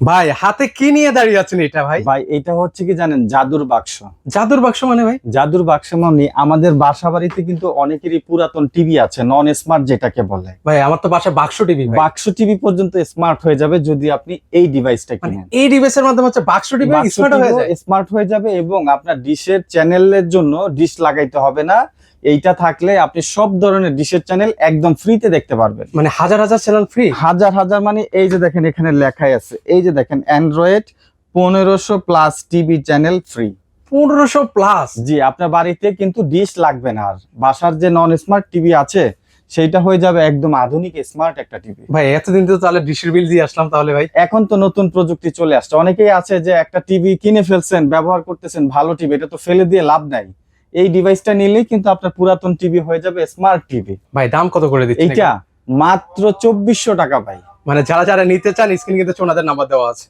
ভাই হাতে কি নিয়ে দাঁড়িয়ে আছেন এটা ভাই? ভাই এটা হচ্ছে কি জানেন জাদুর বাক্স। জাদুর বাক্স মানে ভাই? জাদুর বাক্স মানে আমাদের বাসা বাড়িতে কিন্তু অনেকেরই পুরাতন টিভি আছে নন স্মার্ট যেটাকে বলে। ভাই আমার তো বাসা বাক্স টিভি বাক্স টিভি পর্যন্ত স্মার্ট হয়ে যাবে যদি আপনি এই ডিভাইসটা মানে কিনেন এই ডিভাইসের মাধ্যমে হচ্ছে বাক্স টিভি স্মার্ট হয়ে যাবে স্মার্ট হয়ে যাবে এবং আপনার ডিশের চ্যানেলের জন্য ডিশ লাগাইতে হবে না। এইটা থাকলে আপনি সব ধরনের ডিশের চ্যানেল একদম ফ্রিতে দেখতে পারবেন। মানে হাজার হাজার চ্যানেল ফ্রি হাজার হাজার মানে এই যে দেখেন এখানে লেখাই আছে। এই যে দেখেন অ্যান্ড্রয়েড পনেরোশো প্লাস টিভি চ্যানেল ফ্রি পনেরোশো প্লাস জি আপনার বাড়িতে কিন্তু ডিশ লাগবে না আর। বাসার যে নন স্মার্ট টিভি আছে সেইটা হয়ে যাবে একদম আধুনিক স্মার্ট একটা টিভি ভাই এতদিন তো তাহলে ডিশের বিল দিয়ে আসলাম তাহলে ভাই। এখন তো নতুন প্রযুক্তি চলে আসছে। অনেকেই আছে যে একটা টিভি কিনে ফেলছেন ব্যবহার করতেছেন ভালো টিভি এটা তো ফেলে দিয়ে লাভ নাই। এই ডিভাইসটা নিলেই কিন্তু আপনার পুরাতন টিভি হয়ে যাবে স্মার্ট টিভি ভাই দাম কত করে দিচ্ছেন এটা মাত্র চব্বিশশো টাকা ভাই। মানে যারা যারা নিতে চান স্ক্রিন কিন্তু ওনাদের নাম্বার দেওয়া আছে।